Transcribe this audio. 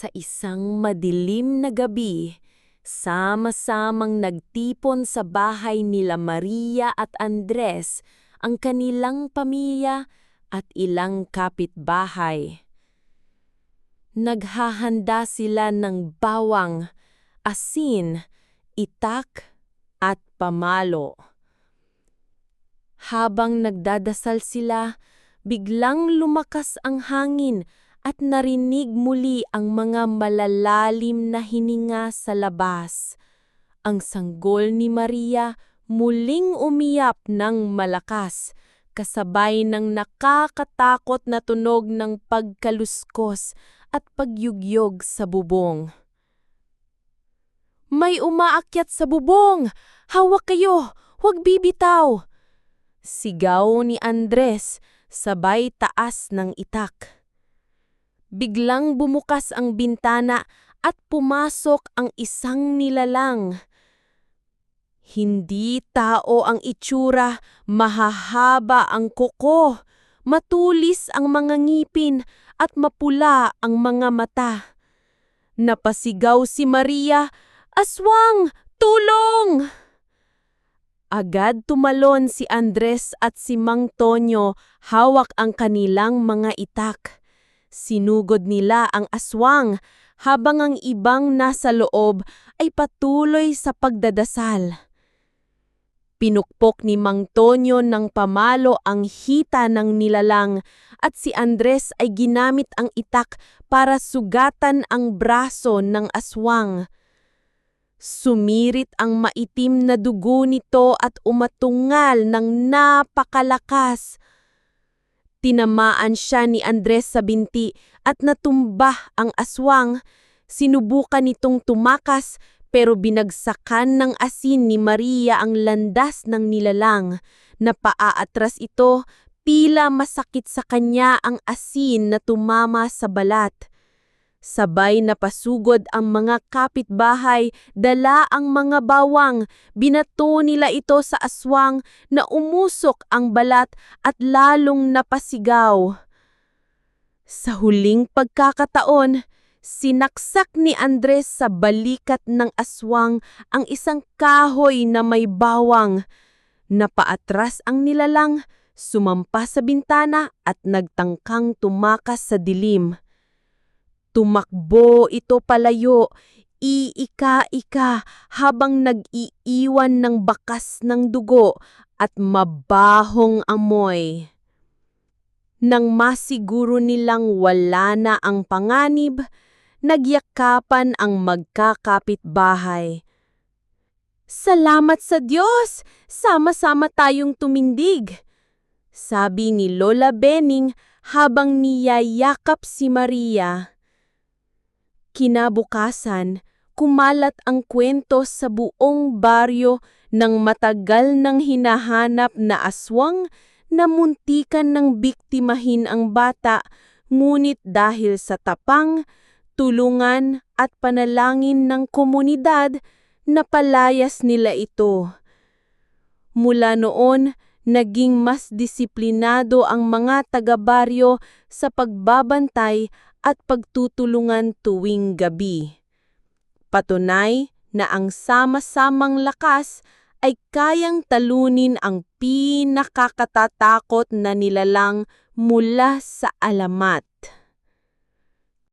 Sa isang madilim na gabi, sama-samang nagtipon sa bahay nila Maria at Andres ang kanilang pamilya at ilang kapitbahay. Naghahanda sila ng bawang, asin, itak, at pamalo. Habang nagdadasal sila, biglang lumakas ang hangin at narinig muli ang mga malalalim na hininga sa labas. Ang sanggol ni Maria muling umiyap ng malakas, kasabay ng nakakatakot na tunog ng pagkaluskos at pagyugyog sa bubong. May umaakyat sa bubong! Hawak kayo! Huwag bibitaw! Sigaw ni Andres sabay taas ng itak. Biglang bumukas ang bintana at pumasok ang isang nilalang. Hindi tao ang itsura, mahahaba ang kuko, matulis ang mga ngipin at mapula ang mga mata. Napasigaw si Maria, Aswang! Tulong! Agad tumalon si Andres at si Mang Tonyo hawak ang kanilang mga itak. Sinugod nila ang aswang habang ang ibang nasa loob ay patuloy sa pagdadasal. Pinukpok ni Mang Tonyo ng pamalo ang hita ng nilalang at si Andres ay ginamit ang itak para sugatan ang braso ng aswang. Sumirit ang maitim na dugo nito at umatungal ng napakalakas. Tinamaan siya ni Andres sa binti at natumba ang aswang. Sinubukan nitong tumakas pero binagsakan ng asin ni Maria ang landas ng nilalang. Napaaatras ito, tila masakit sa kanya ang asin na tumama sa balat. Sabay na pasugod ang mga kapitbahay, dala ang mga bawang, binato nila ito sa aswang na umusok ang balat at lalong napasigaw. Sa huling pagkakataon, sinaksak ni Andres sa balikat ng aswang ang isang kahoy na may bawang. Napaatras ang nilalang, sumampa sa bintana at nagtangkang tumakas sa dilim. Tumakbo ito palayo, iika-ika habang nag-iiwan ng bakas ng dugo at mabahong amoy. Nang masiguro nilang wala na ang panganib, nagyakapan ang magkakapit bahay. Salamat sa Diyos! Sama-sama tayong tumindig! Sabi ni Lola Bening habang niyayakap si Maria. Kinabukasan, kumalat ang kwento sa buong baryo ng matagal nang hinahanap na aswang na muntikan ng biktimahin ang bata, ngunit dahil sa tapang, tulungan at panalangin ng komunidad, napalayas nila ito. Mula noon, naging mas disiplinado ang mga taga-baryo sa pagbabantay at pagtutulungan tuwing gabi. Patunay na ang sama-samang lakas ay kayang talunin ang pinakakatatakot na nilalang mula sa alamat.